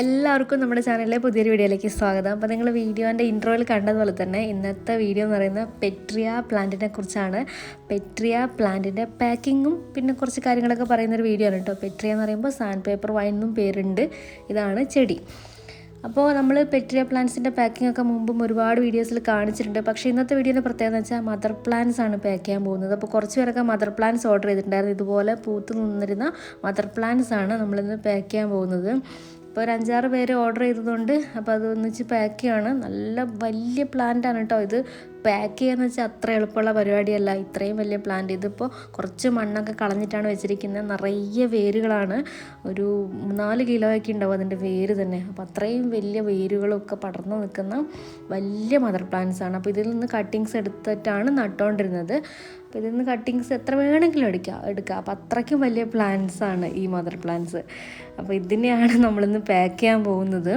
എല്ലാവർക്കും നമ്മുടെ ചാനലിലെ പുതിയൊരു വീഡിയോയിലേക്ക് സ്വാഗതം. അപ്പോൾ നിങ്ങൾ വീഡിയോന്റെ ഇൻട്രോയിൽ കണ്ടതുപോലെ തന്നെ ഇന്നത്തെ വീഡിയോ എന്ന് പറയുന്നത് പെട്രിയ പ്ലാന്റിനെ കുറിച്ചാണ്. പെട്രിയ പ്ലാന്റിന്റെ പാക്കിങ്ങും പിന്നെ കുറച്ച് കാര്യങ്ങളൊക്കെ പറയുന്നൊരു വീഡിയോ ആണ് കേട്ടോ. പെട്രിയ എന്ന് പറയുമ്പോൾ സാൻഡ് പേപ്പർ വൈൻ എന്നും പേരുണ്ട്. ഇതാണ് ചെടി. അപ്പോൾ നമ്മൾ പെട്രിയ പ്ലാന്റ്സിന്റെ പാക്കിംഗ് ഒക്കെ മുമ്പും ഒരുപാട് വീഡിയോസിൽ കാണിച്ചിട്ടുണ്ട്. പക്ഷേ ഇന്നത്തെ വീഡിയോയുടെ പ്രത്യേകത എന്ന് വെച്ചാൽ മദർ പ്ലാന്റ്സ് ആണ് പാക്ക് ചെയ്യാൻ പോകുന്നത്. അപ്പോൾ കുറച്ച് പേരൊക്കെ മദർ പ്ലാന്റ്സ് ഓർഡർ ചെയ്തിട്ടുണ്ടായിരുന്നു. ഇതുപോലെ പൂത്ത് നിന്നിരുന്ന മദർ പ്ലാന്റ്സ് ആണ് നമ്മളിന്ന് പാക്ക് ചെയ്യാൻ പോകുന്നത്. ഇപ്പോൾ ഒരു അഞ്ചാറ് പേര് ഓർഡർ ചെയ്തതുകൊണ്ട് അപ്പോൾ അത് ഒന്നിച്ച് പാക്ക് ചെയ്യാണ്. നല്ല വലിയ പ്ലാന്റ് ആണ് കേട്ടോ ഇത്. പാക്ക് ചെയ്യാന്ന് വെച്ചാൽ അത്ര എളുപ്പമുള്ള പരിപാടിയല്ല. ഇത്രയും വലിയ പ്ലാന്റ് ഇതിപ്പോൾ കുറച്ച് മണ്ണൊക്കെ കളഞ്ഞിട്ടാണ് വെച്ചിരിക്കുന്നത്. നിറയെ വേരുകളാണ്. ഒരു നാല് കിലോയൊക്കെ ഉണ്ടാവും അതിന്റെ വേര് തന്നെ. അപ്പോൾ അത്രയും വലിയ വേരുകളൊക്കെ പടർന്നു നിൽക്കുന്ന വലിയ മദർ പ്ലാന്റ്സ് ആണ്. അപ്പോൾ ഇതിൽ നിന്ന് കട്ടിങ്സ് എടുത്തിട്ടാണ് നട്ടുകൊണ്ടിരുന്നത് അപ്പോൾ ഇതിൽ നിന്ന് കട്ടിങ്സ് എത്ര വേണമെങ്കിലും എടുക്കാം എടുക്കാം. അപ്പോൾ അത്രയ്ക്കും വലിയ ആണ് ഈ മദർ പ്ലാന്റ്സ് അപ്പോൾ ഇതിനെയാണ് നമ്മളിന്ന് പാക്ക് ചെയ്യാൻ പോകുന്നത്.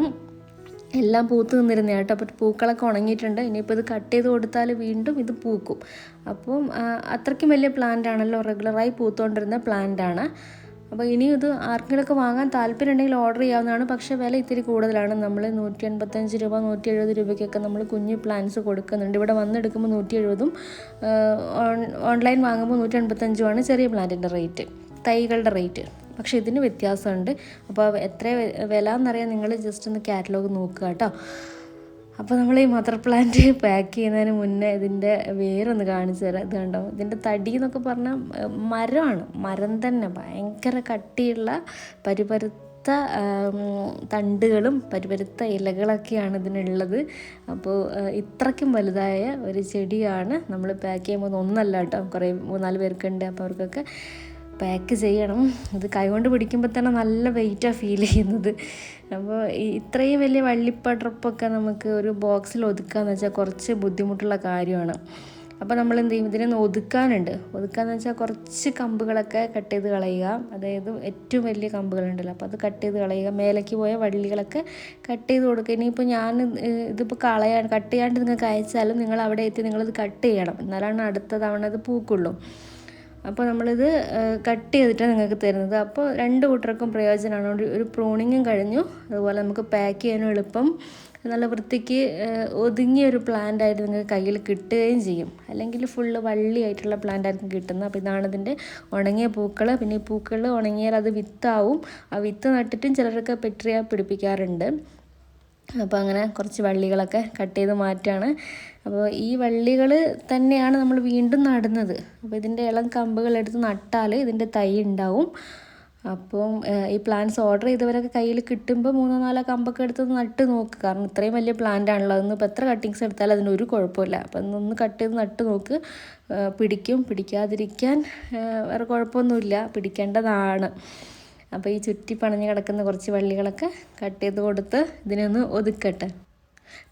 എല്ലാം പൂത്ത് നിന്നിരുന്ന കേട്ടോ. അപ്പോൾ പൂക്കളൊക്കെ ഉണങ്ങിയിട്ടുണ്ട്. ഇനിയിപ്പോൾ ഇത് കട്ട് ചെയ്ത് കൊടുത്താൽ വീണ്ടും ഇത് പൂക്കും. അപ്പം അത്രയ്ക്കും വലിയ പ്ലാന്റ് ആണല്ലോ. റെഗുലറായി പൂത്തുകൊണ്ടിരുന്ന പ്ലാന്റ് ആണ്. അപ്പോൾ ഇനി ഇത് ആർക്കെങ്കിലുമൊക്കെ വാങ്ങാൻ താല്പര്യം ഉണ്ടെങ്കിൽ ഓർഡർ ചെയ്യാവുന്നതാണ്. പക്ഷേ വില ഇത്തിരി കൂടുതലാണ്. നമ്മൾ നൂറ്റി എൺപത്തഞ്ച് രൂപ നൂറ്റി എഴുപത് രൂപയ്ക്കൊക്കെ നമ്മൾ കുഞ്ഞ് പ്ലാൻസ് കൊടുക്കുന്നുണ്ട്. ഇവിടെ വന്നെടുക്കുമ്പോൾ നൂറ്റി എഴുപതും ഓൺലൈൻ വാങ്ങുമ്പോൾ നൂറ്റി എൺപത്തഞ്ചുമാണ് ചെറിയ പ്ലാന്റിന്റെ റേറ്റ് തൈകളുടെ റേറ്റ് പക്ഷേ ഇതിന് വ്യത്യാസമുണ്ട്. അപ്പോൾ എത്ര വില എന്നറിയാൻ നിങ്ങൾ ജസ്റ്റ് ഒന്ന് കാറ്റലോഗ് നോക്കുക കേട്ടോ. അപ്പോൾ നമ്മൾ ഈ മദർ പ്ലാന്റ് പാക്ക് ചെയ്യുന്നതിന് മുന്നേ ഇതിന്റെ വേരൊന്ന് കാണിച്ചു തരാം. ഇത് കണ്ടോ? ഇതിന്റെ തടി എന്നൊക്കെ പറഞ്ഞാൽ മരമാണ്. മരം തന്നെ. ഭയങ്കര കട്ടിയുള്ള പരിപരുത്ത ആം, തണ്ടുകളും പരിപരുത്ത ഇലകളൊക്കെയാണ് ഇതിനുള്ളത്. അപ്പോൾ ഇത്രയ്ക്കും വലുതായ ഒരു ചെടിയാണ് നമ്മൾ പാക്ക് ചെയ്യുമ്പോൾ ഒന്നല്ല കേട്ടോ. കുറേ മൂന്നാൽ പേർക്കുണ്ട്. അപ്പോൾ അവർക്കൊക്കെ പാക്ക് ചെയ്യണം. ഇത് കൈകൊണ്ട് പിടിക്കുമ്പോൾ തന്നെ നല്ല വെയിറ്റാണ് ഫീൽ ചെയ്യുന്നത്. അപ്പോൾ ഇത്രയും വലിയ വള്ളിപ്പടർപ്പൊക്കെ നമുക്ക് ഒരു ബോക്സിൽ ഒതുക്കുകയെന്ന് വെച്ചാൽ കുറച്ച് ബുദ്ധിമുട്ടുള്ള കാര്യമാണ്. അപ്പോൾ നമ്മൾ എന്ത് ചെയ്യും? ഇതിനൊന്ന് ഒതുക്കാനുണ്ട്. ഒതുക്കാന്ന് വെച്ചാൽ കുറച്ച് കമ്പുകളൊക്കെ കട്ട് ചെയ്ത് കളയുക. അതായത് ഏറ്റവും വലിയ കമ്പുകളുണ്ടല്ലോ. അപ്പോൾ അത് കട്ട് ചെയ്ത് കളയുക. മേലേക്ക് പോയ വള്ളികളൊക്കെ കട്ട് ചെയ്ത് കൊടുക്കുക. ഇനിയിപ്പോൾ ഞാൻ ഇതിപ്പോൾ കളയാൻ കട്ട് ചെയ്യാണ്ട് നിങ്ങൾക്ക് അയച്ചാലും നിങ്ങൾ അവിടെ എത്തി നിങ്ങളിത് കട്ട് ചെയ്യണം. എന്നാലാണ് അടുത്ത തവണ അത് പൂക്കുള്ളൂ. അപ്പോൾ നമ്മളിത് കട്ട് ചെയ്തിട്ടാണ് നിങ്ങൾക്ക് തരുന്നത്. അപ്പോൾ രണ്ട് കൂട്ടർക്കും പ്രയോജനമാണ് ഒരു പ്രൂണിങ്ങും കഴിഞ്ഞു. അതുപോലെ നമുക്ക് പാക്ക് ചെയ്യാനും എളുപ്പം. നല്ല വൃത്തിക്ക് ഒതുങ്ങിയ ഒരു പ്ലാന്റ് ആയിട്ട് നിങ്ങൾക്ക് കയ്യിൽ കിട്ടുകയും ചെയ്യും. അല്ലെങ്കിൽ ഫുള്ള് വള്ളിയായിട്ടുള്ള പ്ലാന്റ് ആയിരിക്കും കിട്ടുന്നത്. അപ്പോൾ ഇതാണ് ഇതിന്റെ ഉണങ്ങിയ പൂക്കൾ പിന്നെ ഈ പൂക്കൾ ഉണങ്ങിയാൽ അത് വിത്താവും. ആ വിത്ത് നട്ടിട്ടും ചിലരൊക്കെ പെട്രിയ പിടിപ്പിക്കാറുണ്ട്. അപ്പോൾ അങ്ങനെ കുറച്ച് വള്ളികളൊക്കെ കട്ട് ചെയ്ത് മാറ്റാണ്. അപ്പോൾ ഈ വള്ളികൾ തന്നെയാണ് നമ്മൾ വീണ്ടും നടുന്നത്. അപ്പോൾ ഇതിന്റെ ഇളം കമ്പുകൾ എടുത്ത് നട്ടാൽ ഇതിന്റെ തൈ ഉണ്ടാവും. അപ്പം ഈ പ്ലാന്റ്സ് ഓർഡർ ചെയ്തവരൊക്കെ കയ്യിൽ കിട്ടുമ്പോൾ മൂന്നോ നാലോ കമ്പൊക്കെ എടുത്ത് നട്ട് നോക്ക്. കാരണം ഇത്രയും വലിയ പ്ലാന്റ് ആണല്ലോ. അതൊന്നും ഇപ്പോൾ എത്ര കട്ടിങ്സ് എടുത്താലും അതിനൊരു കുഴപ്പമില്ല. അപ്പം ഒന്ന് കട്ട് ചെയ്ത് നട്ട് നോക്ക്. പിടിക്കും. പിടിക്കാതിരിക്കാൻ വേറെ കുഴപ്പമൊന്നുമില്ല. പിടിക്കേണ്ടതാണ്. അപ്പോൾ ഈ ചുറ്റി പണഞ്ഞ് കിടക്കുന്ന കുറച്ച് വള്ളികളൊക്കെ കട്ട് ചെയ്ത് കൊടുത്ത് ഇതിനൊന്ന് ഒതുക്കട്ടെ.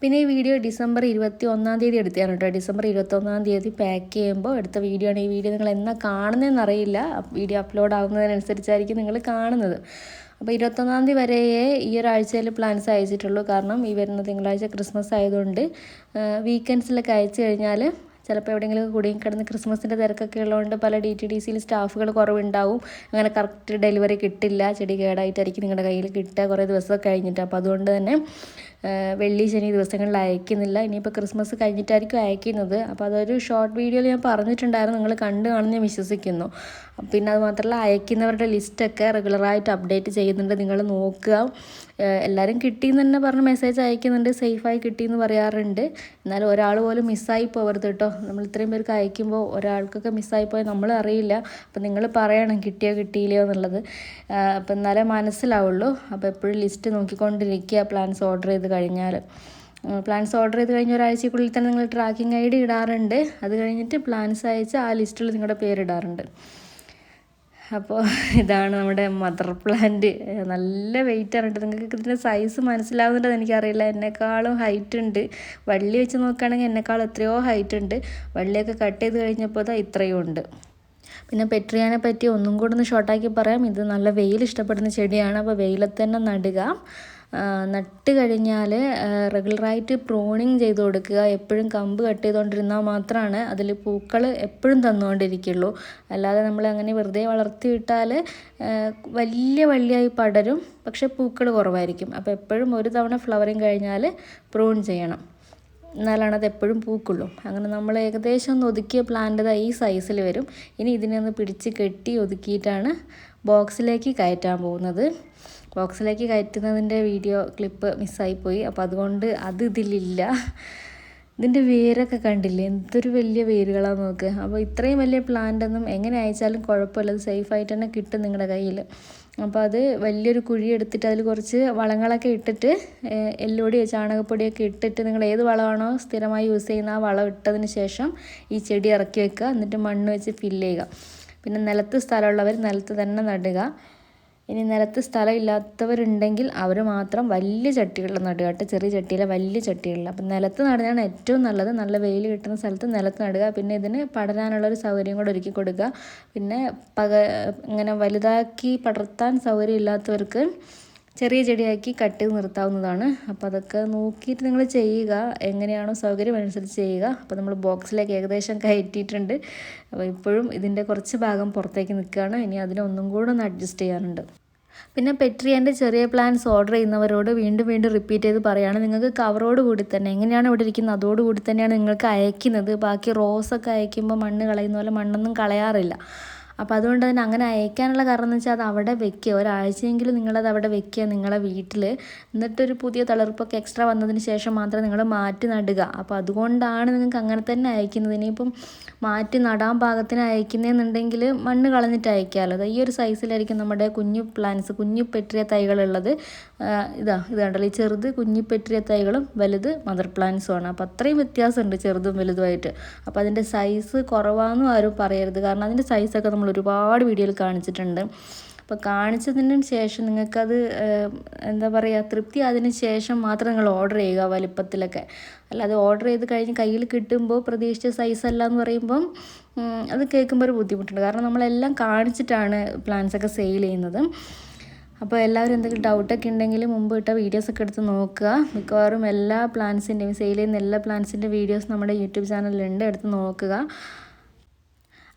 പിന്നെ ഈ വീഡിയോ ഡിസംബർ ഇരുപത്തി ഒന്നാം തീയതി എടുത്തതാണ് കേട്ടോ. ഡിസംബർ ഇരുപത്തി ഒന്നാം തീയതി പാക്ക് ചെയ്യുമ്പോൾ എടുത്ത വീഡിയോ ആണ്. ഈ വീഡിയോ നിങ്ങൾ എന്നാ കാണുന്നതെന്ന് അറിയില്ല. വീഡിയോ അപ്ലോഡ് ആവുന്നതിനനുസരിച്ചായിരിക്കും നിങ്ങൾ കാണുന്നത്. അപ്പോൾ ഇരുപത്തൊന്നാം തീയതി വരെയേ ഈ ഒരാഴ്ചയിൽ പ്ലാൻസ് അയച്ചിട്ടുള്ളൂ. കാരണം ഈ വരുന്ന തിങ്കളാഴ്ച ക്രിസ്മസ് ആയതുകൊണ്ട് വീക്കെൻഡ്സിലൊക്കെ അയച്ചു കഴിഞ്ഞാൽ ചിലപ്പോൾ എവിടെയെങ്കിലും കുടുങ്ങി കിടന്ന് ക്രിസ്മസിന്റെ തിരക്കൊക്കെ ഉള്ളതുകൊണ്ട് പല ഡി ടി ഡി സിയിൽ സ്റ്റാഫുകൾ കുറവുണ്ടാവും. അങ്ങനെ കറക്റ്റ് ഡെലിവറി കിട്ടില്ല. ചെടി കേടായിട്ടായിരിക്കും നിങ്ങളുടെ കയ്യിൽ കിട്ടുക. കുറേ ദിവസമൊക്കെ കഴിഞ്ഞിട്ട്. അപ്പോൾ അതുകൊണ്ട് തന്നെ വെള്ളി ശനി ദിവസങ്ങളിൽ അയക്കുന്നില്ല. ഇനിയിപ്പോൾ ക്രിസ്മസ് കഴിഞ്ഞിട്ടായിരിക്കും അയക്കുന്നത്. അപ്പോൾ അതൊരു ഷോർട്ട് വീഡിയോയിൽ ഞാൻ പറഞ്ഞിട്ടുണ്ടായിരുന്നു. നിങ്ങൾ കണ്ടു കാണുന്ന വിശ്വസിക്കുന്നു. പിന്നെ അത് മാത്രമല്ല അയക്കുന്നവരുടെ ലിസ്റ്റൊക്കെ റെഗുലറായിട്ട് അപ്ഡേറ്റ് ചെയ്യുന്നുണ്ട്. നിങ്ങൾ നോക്കുക. എല്ലാവരും കിട്ടിയെന്ന് തന്നെ പറഞ്ഞ് മെസ്സേജ് അയക്കുന്നുണ്ട്. സേഫായി കിട്ടിയെന്ന് പറയാറുണ്ട്. എന്നാലും ഒരാൾ പോലും മിസ്സായി പോകരുത് കേട്ടോ നമ്മൾ ഇത്രയും പേർക്ക് അയക്കുമ്പോൾ ഒരാൾക്കൊക്കെ മിസ്സായി പോയാൽ നമ്മൾ അറിയില്ല. അപ്പം നിങ്ങൾ പറയണം കിട്ടിയോ കിട്ടിയില്ലയോ എന്നുള്ളത്. അപ്പം എന്നാലേ മനസ്സിലാവുള്ളൂ. അപ്പോൾ എപ്പോഴും ലിസ്റ്റ് നോക്കിക്കൊണ്ടിരിക്കുക. പ്ലാൻസ് ഓർഡർ ചെയ്ത് കഴിഞ്ഞാൽ. പ്ലാൻസ് ഓർഡർ ചെയ്ത് കഴിഞ്ഞ ഒരാഴ്ചക്കുള്ളിൽ തന്നെ നിങ്ങൾ ട്രാക്കിംഗ് ഐ ഡി ഇടാറുണ്ട്. അത് കഴിഞ്ഞിട്ട് പ്ലാൻസ് അയച്ച് ആ ലിസ്റ്റിൽ നിങ്ങളുടെ പേരിടാറുണ്ട് അപ്പോൾ ഇതാണ് നമ്മുടെ മദർ പ്ലാന്റ് നല്ല വെയിറ്റ് ആണ് കേട്ടോ. നിങ്ങൾക്ക് ഇതിന്റെ സൈസ് മനസ്സിലാവുന്നുണ്ടെന്ന് എനിക്കറിയില്ല. എന്നെക്കാളും ഹൈറ്റ് ഉണ്ട്. വള്ളി വെച്ച് നോക്കുകയാണെങ്കിൽ എന്നെക്കാളും എത്രയോ ഹൈറ്റ് ഉണ്ട്. വള്ളിയൊക്കെ കട്ട് ചെയ്ത് കഴിഞ്ഞപ്പോൾ ഇതാ ഇത്രയും ഉണ്ട്. പിന്നെ പെട്രിയാനെ പറ്റി ഒന്നും കൂടെ ഒന്ന് ഷോർട്ടാക്കി പറയാം. ഇത് നല്ല വെയിൽ ഇഷ്ടപ്പെടുന്ന ചെടിയാണ്. അപ്പോൾ വെയിലത്ത് തന്നെ നടുക. നട്ട് കഴിഞ്ഞാൽ റെഗുലറായിട്ട് പ്രോണിങ് ചെയ്ത് കൊടുക്കുക. എപ്പോഴും കമ്പ് കട്ട് ചെയ്തുകൊണ്ടിരുന്നാൽ മാത്രമാണ് അതിൽ പൂക്കൾ എപ്പോഴും തന്നുകൊണ്ടിരിക്കുള്ളൂ. അല്ലാതെ നമ്മൾ അങ്ങനെ വെറുതെ വളർത്തി വിട്ടാൽ വലിയ വള്ളിയായി പടരും പക്ഷേ പൂക്കൾ കുറവായിരിക്കും. അപ്പോൾ എപ്പോഴും ഒരു തവണ ഫ്ലവറിങ് കഴിഞ്ഞാൽ പ്രൂൺ ചെയ്യണം. എന്നാലാണ് അത് എപ്പോഴും പൂക്കുള്ളൂ. അങ്ങനെ നമ്മൾ ഏകദേശം ഒന്ന് ഒതുക്കിയ പ്ലാന്റ് ഈ സൈസിൽ വരും. ഇനി ഇതിനെ ഒന്ന് പിടിച്ച് കെട്ടി ഒതുക്കിയിട്ടാണ് ബോക്സിലേക്ക് കയറ്റാൻ പോകുന്നത്. ബോക്സിലേക്ക് കയറ്റുന്നതിന്റെ വീഡിയോ ക്ലിപ്പ് മിസ്സായിപ്പോയി. അപ്പോൾ അതുകൊണ്ട് അത് ഇതിലില്ല. ഇതിന്റെ വേരൊക്കെ കണ്ടില്ലേ? എന്തൊരു വലിയ വേരുകളാണ് നോക്ക്. അപ്പോൾ ഇത്രയും വലിയ പ്ലാന്റ് ഒന്നും എങ്ങനെ അയച്ചാലും കുഴപ്പമില്ല. അത് സേഫായിട്ട് തന്നെ കിട്ടും നിങ്ങളുടെ കയ്യിൽ. അപ്പോൾ അത് വലിയൊരു കുഴി എടുത്തിട്ട് അതിൽ കുറച്ച് വളങ്ങളൊക്കെ ഇട്ടിട്ട് എല്ലുപൊടിയോ ചാണകപ്പൊടിയൊക്കെ ഇട്ടിട്ട് നിങ്ങൾ ഏത് വളമാണോ സ്ഥിരമായി യൂസ് ചെയ്യുന്ന ആ വളം ഇട്ടതിന് ശേഷം ഈ ചെടി ഇറക്കി വെക്കുക. എന്നിട്ട് മണ്ണ് വെച്ച് ഫില്ല് ചെയ്യുക. പിന്നെ നിലത്ത് സ്ഥലമുള്ളവർ നിലത്ത് തന്നെ നടുക. ഇനി നിലത്ത് സ്ഥലം ഇല്ലാത്തവരുണ്ടെങ്കിൽ അവർ മാത്രം വലിയ ചട്ടികളിൽ നടുക കേട്ടോ. ചെറിയ ചട്ടിയിലെ വലിയ ചട്ടികളിൽ അപ്പം നിലത്ത് നടുന്നതാണ് ഏറ്റവും നല്ലത്. നല്ല വെയിൽ കിട്ടുന്ന സ്ഥലത്ത് നിലത്ത് നടുക. പിന്നെ ഇതിന് പടരാനുള്ള ഒരു സൗകര്യം കൂടെ ഒരുക്കി കൊടുക്കുക. പിന്നെ പക ഇങ്ങനെ വലുതാക്കി പടർത്താൻ സൗകര്യം ഇല്ലാത്തവർക്ക് ചെറിയ ചെടിയാക്കി കട്ട് ചെയ്ത് നിർത്താവുന്നതാണ്. അപ്പോൾ അതൊക്കെ നോക്കിയിട്ട് നിങ്ങൾ ചെയ്യുക. എങ്ങനെയാണോ സൗകര്യം അനുസരിച്ച് ചെയ്യുക. അപ്പോൾ നമ്മൾ ബോക്സിലേക്ക് ഏകദേശം കയറ്റിയിട്ടുണ്ട്. അപ്പോൾ ഇപ്പോഴും ഇതിന്റെ കുറച്ച് ഭാഗം പുറത്തേക്ക് നിൽക്കുകയാണ്. ഇനി അതിനെ ഒന്നും കൂടെ ഒന്ന് അഡ്ജസ്റ്റ് ചെയ്യാനുണ്ട്. പിന്നെ പെട്രിയന്റെ ചെറിയ പ്ലാൻസ് ഓർഡർ ചെയ്യുന്നവരോട് വീണ്ടും വീണ്ടും റിപ്പീറ്റ് ചെയ്ത് പറയുകയാണ് നിങ്ങൾക്ക് കവറോട് കൂടി തന്നെ എങ്ങനെയാണ് ഇവിടെ ഇരിക്കുന്നത്? അതോടുകൂടി തന്നെയാണ് നിങ്ങൾക്ക് അയക്കുന്നത്. ബാക്കി റോസൊക്കെ അയക്കുമ്പോൾ മണ്ണ് കളയുന്ന പോലെ മണ്ണൊന്നും കളയാറില്ല. അപ്പോൾ അതുകൊണ്ട് തന്നെ അങ്ങനെ അയക്കാനുള്ള കാരണം എന്ന് വെച്ചാൽ അത് അവിടെ വെക്കുക. ഒരാഴ്ചയെങ്കിലും നിങ്ങളത് അവിടെ വെക്കുക നിങ്ങളെ വീട്ടിൽ എന്നിട്ടൊരു പുതിയ തളർപ്പൊക്കെ എക്സ്ട്രാ വന്നതിന് ശേഷം മാത്രമേ നിങ്ങൾ മാറ്റി നടുക. അപ്പോൾ അതുകൊണ്ടാണ് നിങ്ങൾക്ക് അങ്ങനെ തന്നെ അയക്കുന്നത്. ഇനിയിപ്പം മാറ്റി നടാൻ പാകത്തിന് അയക്കുന്നതെന്നുണ്ടെങ്കിൽ മണ്ണ് കളഞ്ഞിട്ട് അയക്കാമല്ലോ അത് ഈ ഒരു സൈസിലായിരിക്കും നമ്മുടെ കുഞ്ഞു പ്ലാന്റ്സ് കുഞ്ഞു പെട്ടിയ തൈകളുള്ളത് ഇതാ ഇത് കണ്ടല്ലോ ഈ ചെറുത് കുഞ്ഞു പെട്ടിയ തൈകളും വലുത് മദർ പ്ലാന്റ്സും ആണ്. അപ്പോൾ അത്രയും വ്യത്യാസമുണ്ട് ചെറുതും വലുതുമായിട്ട്. അപ്പോൾ അതിന്റെ സൈസ് കുറവാണെന്നും ആരും പറയരുത്. കാരണം അതിന്റെ സൈസൊക്കെ നമ്മൾ ഒരുപാട് വീഡിയോയിൽ കാണിച്ചിട്ടുണ്ട്. അപ്പോൾ കാണിച്ചതിനും ശേഷം നിങ്ങൾക്കത് എന്താ പറയുക തൃപ്തി ആയതിന് ശേഷം മാത്രം നിങ്ങൾ ഓർഡർ ചെയ്യുക വലിപ്പത്തിലൊക്കെ. അല്ലാതെ ഓർഡർ ചെയ്ത് കഴിഞ്ഞ് കയ്യിൽ കിട്ടുമ്പോൾ പ്രതീക്ഷിച്ച സൈസ് അല്ല എന്ന് പറയുമ്പം അത് കേൾക്കുമ്പോൾ ഒരു ബുദ്ധിമുട്ടുണ്ട്. കാരണം നമ്മളെല്ലാം കാണിച്ചിട്ടാണ് പ്ലാൻസ് ഒക്കെ സെയിൽ ചെയ്യുന്നത്. അപ്പോൾ എല്ലാവരും എന്തെങ്കിലും ഡൗട്ടൊക്കെ ഉണ്ടെങ്കിൽ മുമ്പ് ഇട്ട വീഡിയോസൊക്കെ എടുത്ത് നോക്കുക. മിക്കവാറും എല്ലാ പ്ലാൻസിന്റെയും സെയിൽ ചെയ്യുന്ന എല്ലാ പ്ലാൻസിന്റെ വീഡിയോസ് നമ്മുടെ യൂട്യൂബ് ചാനലിലുണ്ട് എടുത്ത് നോക്കുക.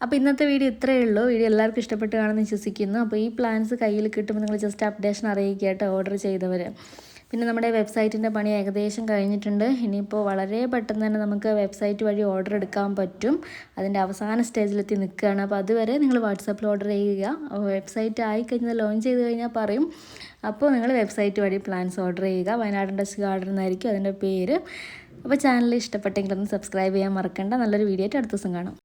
അപ്പോൾ ഇന്നത്തെ വീഡിയോ ഇത്രയേ ഉള്ളൂ. വീഡിയോ എല്ലാവർക്കും ഇഷ്ടപ്പെട്ട് കാണുമെന്ന് വിശ്വസിക്കുന്നു. അപ്പോൾ ഈ പ്ലാൻസ് കയ്യിൽ കിട്ടുമ്പോൾ നിങ്ങൾ ജസ്റ്റ് അപ്ഡേഷൻ അറിയിക്കുക കേട്ടോ ഓർഡർ ചെയ്തവർ പിന്നെ നമ്മുടെ വെബ്സൈറ്റിന്റെ പണി ഏകദേശം കഴിഞ്ഞിട്ടുണ്ട്. ഇനിയിപ്പോൾ വളരെ പെട്ടെന്ന് തന്നെ നമുക്ക് വെബ്സൈറ്റ് വഴി ഓർഡർ എടുക്കാൻ പറ്റും. അതിന്റെ അവസാന സ്റ്റേജിലെത്തി നിൽക്കുകയാണ്. അപ്പോൾ അതുവരെ നിങ്ങൾ വാട്സാപ്പിൽ ഓർഡർ ചെയ്യുക. വെബ്സൈറ്റ് ആയി കഴിഞ്ഞാൽ ലോഞ്ച് ചെയ്ത് കഴിഞ്ഞാൽ പറയും. അപ്പോൾ നിങ്ങൾ വെബ്സൈറ്റ് വഴി പ്ലാൻസ് ഓർഡർ ചെയ്യുക. വയനാട് ഇൻഡസ്ട്രി ഗാർഡൻ എന്നായിരിക്കും അതിന്റെ പേര്. അപ്പോൾ ചാനൽ ഇഷ്ടപ്പെട്ടെങ്കിൽ ഒന്ന് സബ്സ്ക്രൈബ് ചെയ്യാൻ മറക്കണ്ട. നല്ലൊരു വീഡിയോ ആയിട്ട് അടുത്ത ദിവസം കാണാം.